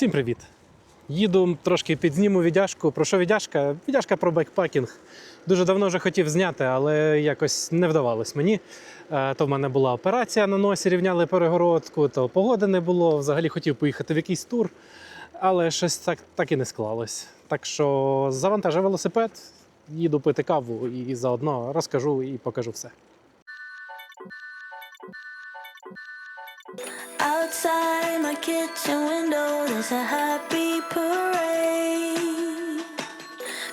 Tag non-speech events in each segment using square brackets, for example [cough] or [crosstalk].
Всім привіт! Їду трошки підзніму віддяжку. Про що віддяжка? Віддяжка про бекпакінг. Дуже давно вже хотів зняти, але якось не вдавалось мені. Е, То в мене була операція на носі, рівняли перегородку, то погоди не було. Взагалі хотів поїхати в якийсь тур, але щось так, так і не склалось. Так що завантажив велосипед, їду пити каву і заодно розкажу і покажу все. Outside my kitchen window, there's a happy parade.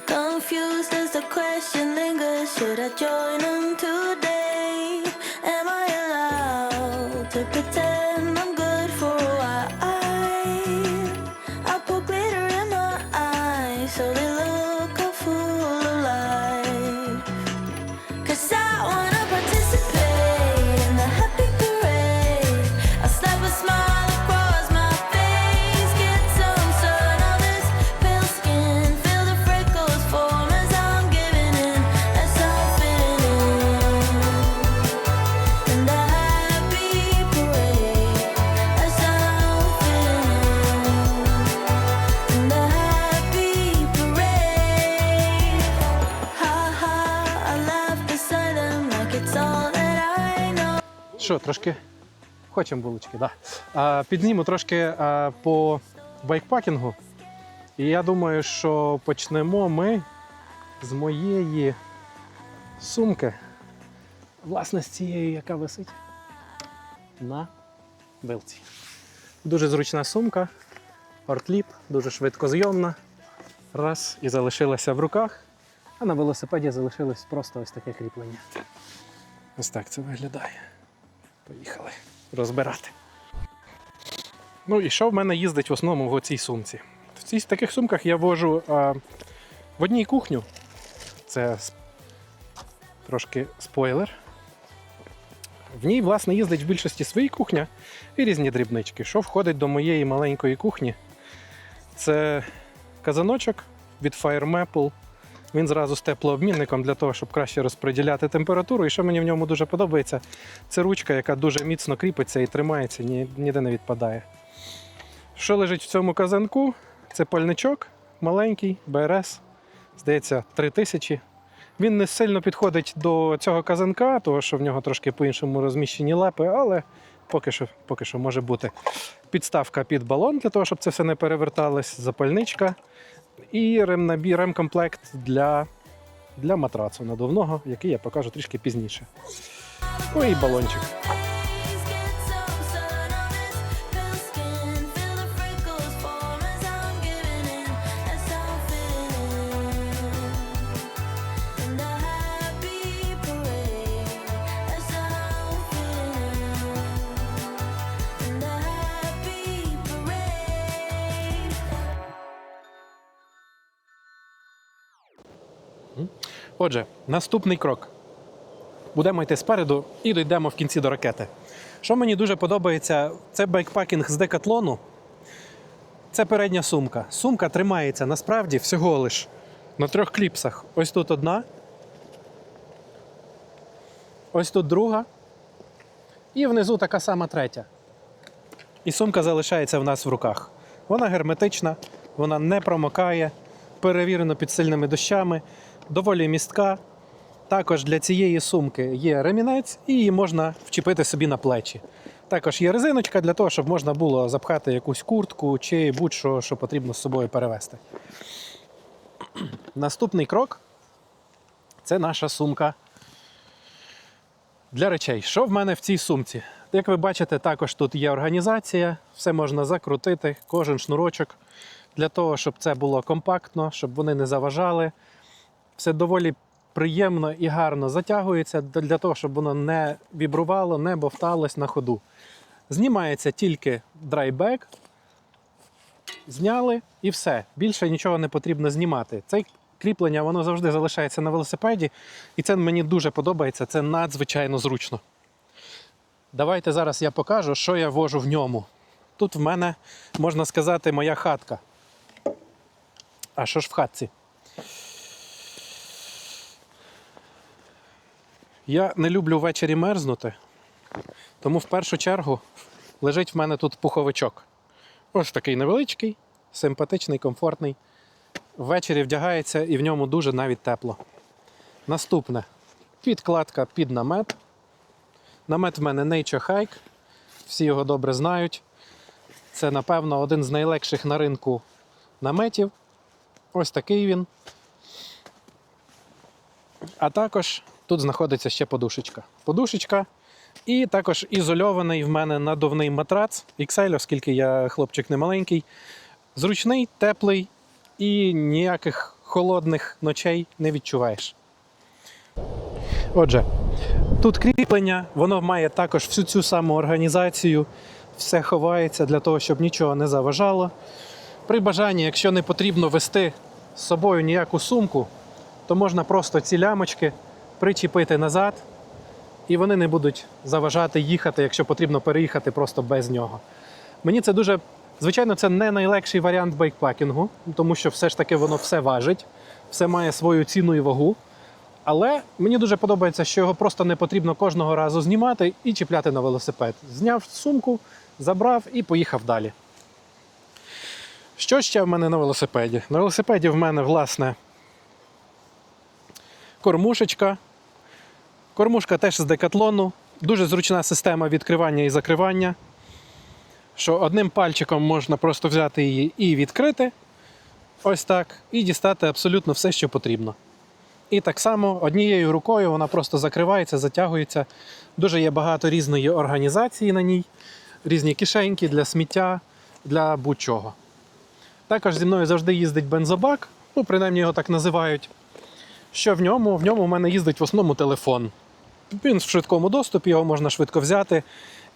Confused as the question lingers, should I join them today? Am I allowed to pretend Що, трошки хочемо булочки, да. А, підзніму трошки а, по байкпакінгу. І я думаю, що почнемо ми з моєї сумки. Власне, з цієї, яка висить на вилці. Дуже зручна сумка, портліп, дуже швидко зйомна. Раз і залишилася в руках, а на велосипеді залишилось просто ось таке кріплення. Ось так це виглядає. Поїхали розбирати. Ну і що в мене їздить в основному в цій сумці? В цій таких сумках я вожу а, в одній кухню. Це трошки спойлер. В ній, власне, їздить в більшості своїй кухня і різні дрібнички. Що входить до моєї маленької кухні? Це казаночок від Fire Maple. Він зразу з теплообмінником для того, щоб краще розподіляти температуру. І що мені в ньому дуже подобається, це ручка, яка дуже міцно кріпиться і тримається, ні, ніде не відпадає. Що лежить в цьому казанку? Це пальничок маленький, БРС, здається, 3000. Він не сильно підходить до цього казанка, тому що в нього трошки по-іншому розміщені лапи, але поки що, поки що може бути підставка під балон для того, щоб це все не переверталось, запальничка і ремнабі, ремкомплект для, для матрацу надувного, який я покажу трішки пізніше. Ну і балончик. Отже, наступний крок. Будемо йти спереду і дійдемо в кінці до ракети. Що мені дуже подобається, це байкпакінг з декатлону. Це передня сумка. Сумка тримається насправді всього лиш на трьох кліпсах. Ось тут одна. Ось тут друга. І внизу така сама третя. І сумка залишається в нас в руках. Вона герметична, вона не промокає, перевірено під сильними дощами, доволі містка. Також для цієї сумки є ремінець і її можна вчепити собі на плечі. Також є резиночка для того, щоб можна було запхати якусь куртку чи будь-що, що потрібно з собою перевезти. [clears throat] Наступний крок це наша сумка для речей. Що в мене в цій сумці? Як ви бачите, також тут є організація, все можна закрутити, кожен шнурочок для того, щоб це було компактно, щоб вони не заважали. Все доволі приємно і гарно затягується для того, щоб воно не вібрувало, не бовталось на ходу. Знімається тільки драйбек, зняли і все. Більше нічого не потрібно знімати. Це кріплення воно завжди залишається на велосипеді, і це мені дуже подобається, це надзвичайно зручно. Давайте зараз я покажу, що я вожу в ньому. Тут в мене, можна сказати, моя хатка. А що ж в хатці? Я не люблю ввечері мерзнути, тому в першу чергу лежить в мене тут пуховичок. Ось такий невеличкий, симпатичний, комфортний. Ввечері вдягається і в ньому дуже навіть тепло. Наступне підкладка під намет. Намет в мене Nature Hike. Всі його добре знають. Це, напевно, один з найлегших на ринку наметів. Ось такий він. А також тут знаходиться ще подушечка. Подушечка. І також ізольований в мене надувний матрац XL, оскільки я хлопчик не маленький. Зручний, теплий і ніяких холодних ночей не відчуваєш. Отже, тут кріплення, воно має також всю цю саму організацію, все ховається для того, щоб нічого не заважало. При бажанні, якщо не потрібно вести з собою ніяку сумку, то можна просто ці лямочки причепити назад, і вони не будуть заважати їхати, якщо потрібно переїхати просто без нього. Мені це дуже. Звичайно, це не найлегший варіант бейкпакінгу, тому що все ж таки воно все важить, все має свою ціну і вагу. Але мені дуже подобається, що його просто не потрібно кожного разу знімати і чіпляти на велосипед. Зняв сумку, забрав і поїхав далі. Що ще в мене на велосипеді? На велосипеді в мене, власне, кормушечка. Кормушка теж з декатлону. Дуже зручна система відкривання і закривання. Що одним пальчиком можна просто взяти її і відкрити. Ось так. І дістати абсолютно все, що потрібно. І так само однією рукою вона просто закривається, затягується. Дуже є багато різної організації на ній, різні кишеньки для сміття, для будь-чого. Також зі мною завжди їздить бензобак, ну, принаймні його так називають. Що в ньому? В ньому в мене їздить в основному телефон. Він в швидкому доступі, його можна швидко взяти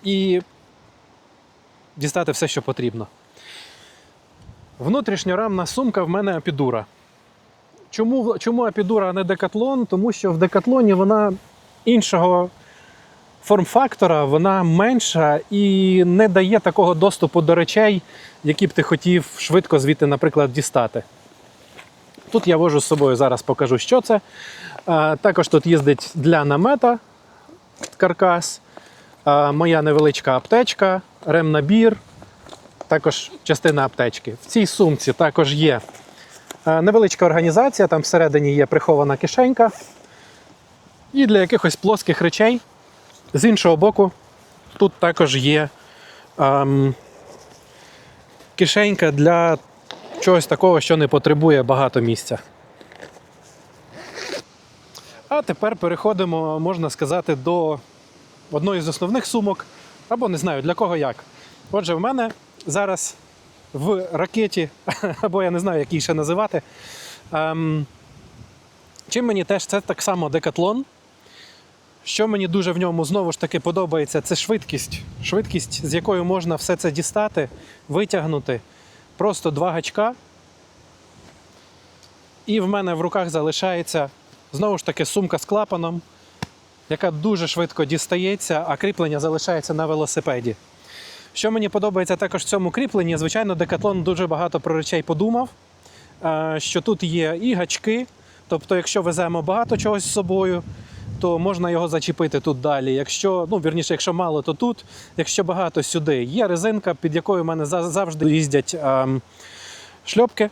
і дістати все, що потрібно. Внутрішньорамна сумка в мене апідура. Чому, чому апідура, а не декатлон? Тому що в декатлоні вона іншого форм-фактора, вона менша і не дає такого доступу до речей, які б ти хотів швидко звідти, наприклад, дістати. Тут я вожу з собою, зараз покажу, що це. Також тут їздить для намета каркас, моя невеличка аптечка, ремнабір, також частина аптечки. В цій сумці також є Е, Невеличка організація, там всередині є прихована кишенька. І для якихось плоских речей. З іншого боку, тут також є ем, кишенька для чогось такого, що не потребує багато місця. А тепер переходимо, можна сказати, до одної з основних сумок, або не знаю для кого як. Отже, в мене зараз в ракеті, [laughs] або я не знаю, як її ще називати. Ем, чим мені теж це так само декатлон. Що мені дуже в ньому знову ж таки подобається, це швидкість. Швидкість, з якою можна все це дістати, витягнути. Просто два гачка. І в мене в руках залишається знову ж таки сумка з клапаном, яка дуже швидко дістається, а кріплення залишається на велосипеді. Що мені подобається також в цьому кріпленні, звичайно, Декатлон дуже багато про речей подумав, е, що тут є і гачки. Тобто, якщо веземо багато чогось з собою, то можна його зачепити тут далі. Якщо, ну, вірніше, якщо мало, то тут, якщо багато сюди. Є резинка, під якою в мене завжди їздять ем, шльопки,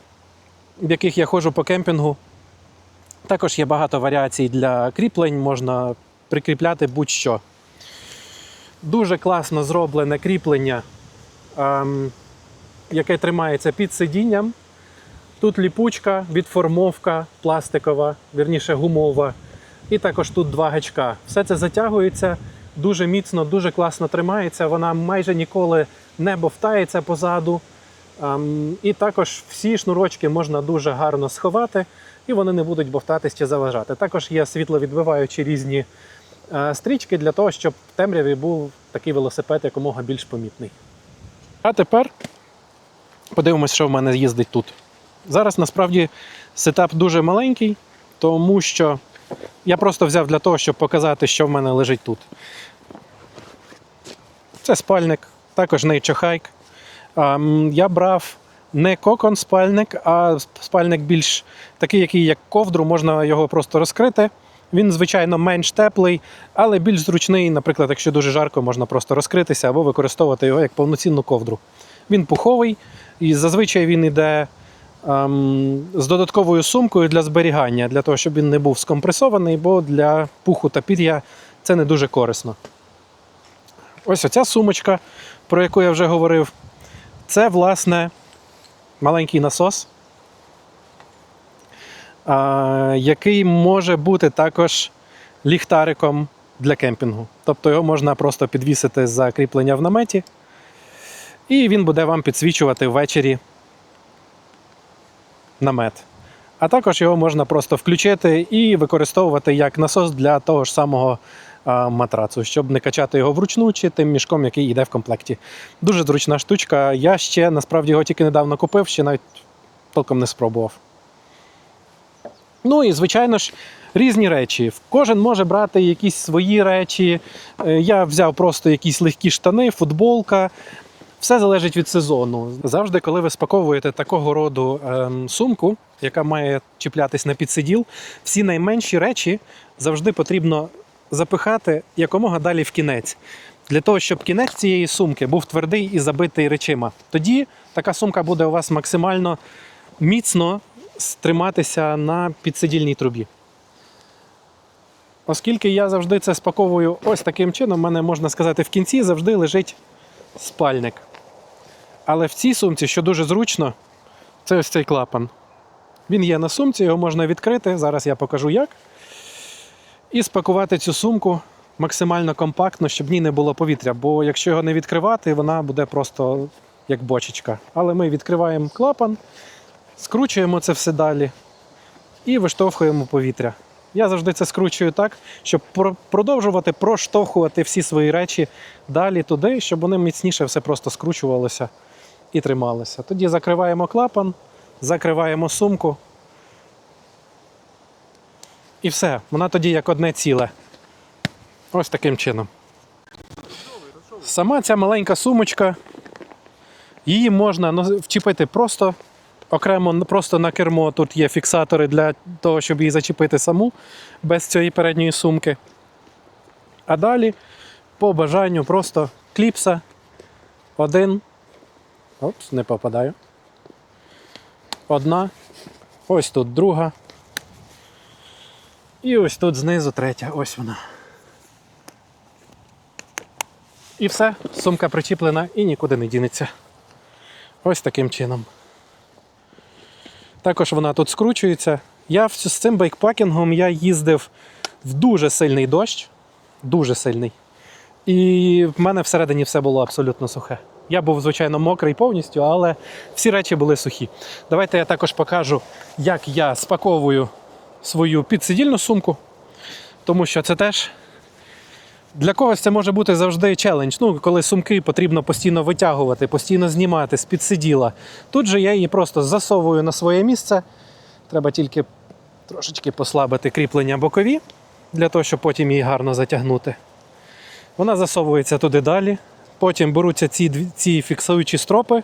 в яких я ходжу по кемпінгу. Також є багато варіацій для кріплень, можна прикріпляти будь-що. Дуже класно зроблене кріплення, ем, яке тримається під сидінням. Тут ліпучка, відформовка пластикова, вірніше гумова. І також тут два гачка. Все це затягується дуже міцно, дуже класно тримається. Вона майже ніколи не бовтається позаду. Ем, і також всі шнурочки можна дуже гарно сховати, і вони не будуть бовтатись чи заважати. Також є світловідбиваючі різні е, стрічки для того, щоб в темряві був такий велосипед якомога більш помітний. А тепер подивимось, що в мене їздить тут. Зараз насправді сетап дуже маленький, тому що я просто взяв для того, щоб показати, що в мене лежить тут. Це спальник, також Nature Hike. Я брав не кокон спальник, а спальник більш такий, який як ковдру, можна його просто розкрити. Він, звичайно, менш теплий, але більш зручний. Наприклад, якщо дуже жарко, можна просто розкритися або використовувати його як повноцінну ковдру. Він пуховий, і зазвичай він йде з додатковою сумкою для зберігання, для того, щоб він не був скомпресований, бо для пуху та пір'я це не дуже корисно. Ось оця сумочка, про яку я вже говорив, це, власне, маленький насос, який може бути також ліхтариком для кемпінгу. Тобто його можна просто підвісити за кріплення в наметі, і він буде вам підсвічувати ввечері намет. А також його можна просто включити і використовувати як насос для того ж самого матрацу, щоб не качати його вручну чи тим мішком, який йде в комплекті. Дуже зручна штучка. Я ще насправді його тільки недавно купив, ще навіть толком не спробував. Ну і звичайно ж, різні речі. Кожен може брати якісь свої речі. Е, Я взяв просто якісь легкі штани, футболка. Все залежить від сезону. Завжди, коли ви спаковуєте такого роду ем, сумку, яка має чіплятись на підсиділ, всі найменші речі завжди потрібно запихати якомога далі в кінець. Для того, щоб кінець цієї сумки був твердий і забитий речима. Тоді така сумка буде у вас максимально міцно стриматися на підсидільній трубі. Оскільки я завжди це спаковую ось таким чином, в мене можна сказати, в кінці завжди лежить спальник. Але в цій сумці, що дуже зручно, це ось цей клапан. Він є на сумці, його можна відкрити. Зараз я покажу як. І спакувати цю сумку максимально компактно, щоб в ній не було повітря. Бо якщо його не відкривати, вона буде просто як бочечка. Але ми відкриваємо клапан, скручуємо це все далі і виштовхуємо повітря. Я завжди це скручую так, щоб продовжувати проштовхувати всі свої речі далі туди, щоб вони міцніше все просто скручувалося і трималося. Тоді закриваємо клапан, закриваємо сумку. І все, вона тоді як одне ціле. Ось таким чином. Сама ця маленька сумочка, її можна вчепити просто окремо просто на кермо. Тут є фіксатори для того, щоб її зачепити саму без цієї передньої сумки. А далі, по бажанню, просто кліпса. Один. Опс, не попадаю. Одна. Ось тут друга. І ось тут знизу третя. Ось вона. І все, сумка причіплена і нікуди не дінеться. Ось таким чином. Також вона тут скручується. Я з цим байкпакінгом я їздив в дуже сильний дощ. Дуже сильний. І в мене всередині все було абсолютно сухе. Я був, звичайно, мокрий повністю, але всі речі були сухі. Давайте я також покажу, як я спаковую свою підсидільну сумку, тому що це теж для когось це може бути завжди челендж. Ну, коли сумки потрібно постійно витягувати, постійно знімати з під сиділа. Тут же я її просто засовую на своє місце. Треба тільки трошечки послабити кріплення бокові, для того, щоб потім її гарно затягнути. Вона засовується туди далі. Потім беруться ці, ці фіксуючі стропи,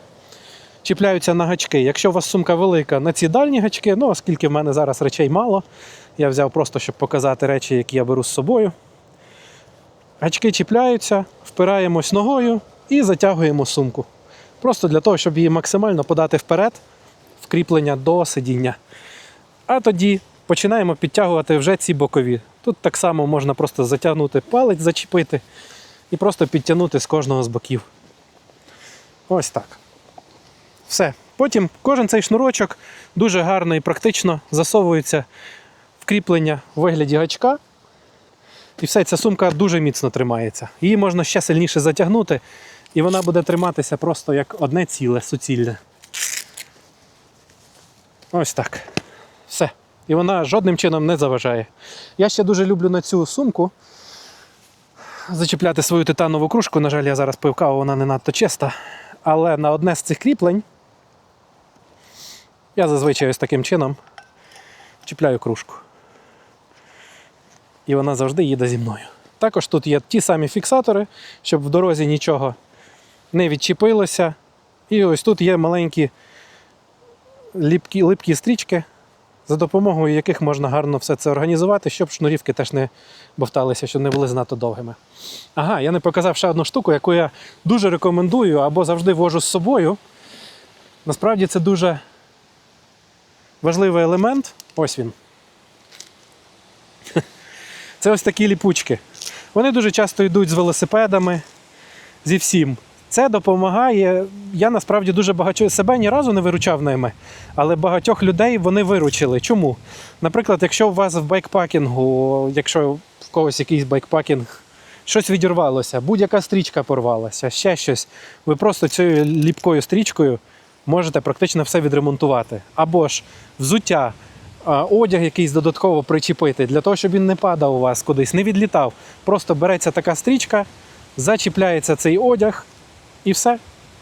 чіпляються на гачки. Якщо у вас сумка велика, на ці дальні гачки, ну оскільки в мене зараз речей мало, я взяв просто, щоб показати речі, які я беру з собою. Гачки чіпляються, впираємось ногою і затягуємо сумку. Просто для того, щоб її максимально подати вперед, в кріплення до сидіння. А тоді починаємо підтягувати вже ці бокові. Тут так само можна просто затягнути палець, зачепити і просто підтягнути з кожного з боків. Ось так. Все. Потім кожен цей шнурочок дуже гарно і практично засовується в кріплення в вигляді гачка. І все, ця сумка дуже міцно тримається. Її можна ще сильніше затягнути, і вона буде триматися просто як одне ціле, суцільне. Ось так. Все. І вона жодним чином не заважає. Я ще дуже люблю на цю сумку зачіпляти свою титанову кружку. На жаль, я зараз пив каву, вона не надто чиста. Але на одне з цих кріплень я зазвичай ось таким чином чіпляю кружку. І вона завжди їде зі мною. Також тут є ті самі фіксатори, щоб в дорозі нічого не відчепилося. І ось тут є маленькі липкі, липкі стрічки, за допомогою яких можна гарно все це організувати, щоб шнурівки теж не бовталися, щоб не були занадто довгими. Ага, я не показав ще одну штуку, яку я дуже рекомендую або завжди вожу з собою. Насправді це дуже важливий елемент. Ось він. [laughs] Це ось такі ліпучки. Вони дуже часто йдуть з велосипедами, зі всім. Це допомагає. Я насправді дуже багато себе ні разу не виручав ними, але багатьох людей вони виручили. Чому? Наприклад, якщо у вас в байкпакінгу, якщо в когось якийсь байкпакінг, щось відірвалося, будь-яка стрічка порвалася, ще щось, ви просто цією ліпкою стрічкою можете практично все відремонтувати. Або ж взуття, одяг якийсь додатково причепити, для того, щоб він не падав у вас кудись, не відлітав. Просто береться така стрічка, зачіпляється цей одяг, і все,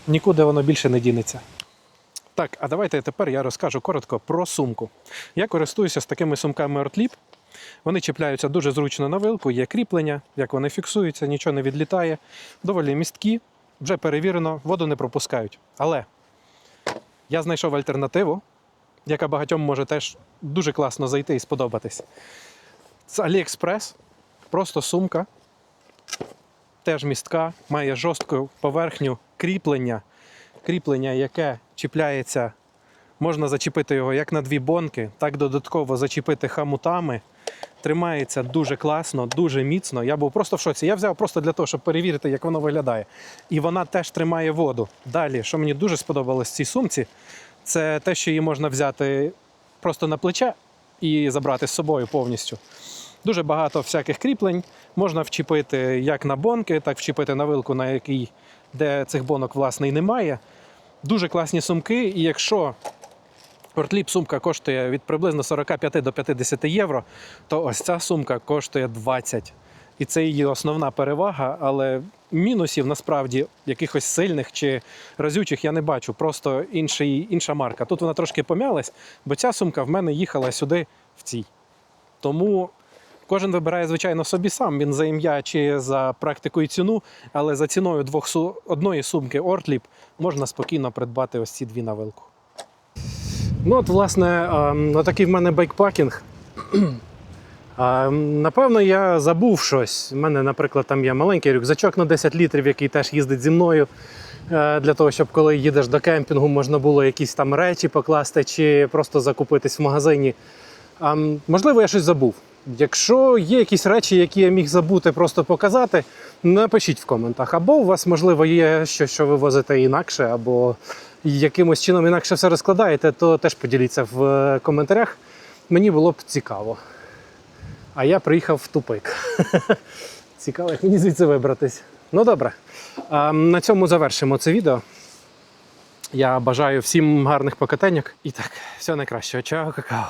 нікуди воно більше не дінеться. Так, а давайте тепер я розкажу коротко про сумку. Я користуюся з такими сумками Ortlip. Вони чіпляються дуже зручно на вилку, є кріплення, як вони фіксуються, нічого не відлітає. Доволі місткі, вже перевірено, воду не пропускають. Але я знайшов альтернативу, яка багатьом може теж дуже класно зайти і сподобатись. З AliExpress просто сумка, теж містка, має жорстку поверхню кріплення, кріплення, яке чіпляється, можна зачепити його як на дві бонки, так додатково зачепити хамутами. Тримається дуже класно, дуже міцно. Я був просто в шоці. Я взяв просто для того, щоб перевірити, як воно виглядає. І вона теж тримає воду. Далі, що мені дуже сподобалось в цій сумці, це те, що її можна взяти просто на плече і забрати з собою повністю. Дуже багато всяких кріплень можна вчепити як на бонки, так вчепити на вилку, на якій де цих бонок власне і немає. Дуже класні сумки, і якщо Ортліп сумка коштує від приблизно 45 до 50 євро, то ось ця сумка коштує 20. І це її основна перевага, але мінусів насправді якихось сильних чи разючих я не бачу. Просто інший, інша марка. Тут вона трошки помялась, бо ця сумка в мене їхала сюди в цій. Тому кожен вибирає, звичайно, собі сам. Він за ім'я чи за практику і ціну, але за ціною двох су... одної сумки Ortlip можна спокійно придбати ось ці дві на вилку. Ну, от, власне, ем, такий в мене байкпакінг. [clears throat] Ем, Напевно, я забув щось. У мене, наприклад, там є маленький рюкзачок на 10 літрів, який теж їздить зі мною. е, Для того, щоб коли їдеш до кемпінгу, можна було якісь там речі покласти чи просто закупитись в магазині. Ем, Можливо, я щось забув. Якщо є якісь речі, які я міг забути, просто показати, напишіть в коментах. Або у вас, можливо, є щось, що ви возите інакше, або якимось чином інакше все розкладаєте, то теж поділіться в е, коментарях. Мені було б цікаво. А я приїхав в тупик. [laughs] Цікаво, як мені звідси вибратись. Ну добре. На цьому завершимо це відео. Я бажаю всім гарних покатеньок. І так, всього найкращого. Чао, какао.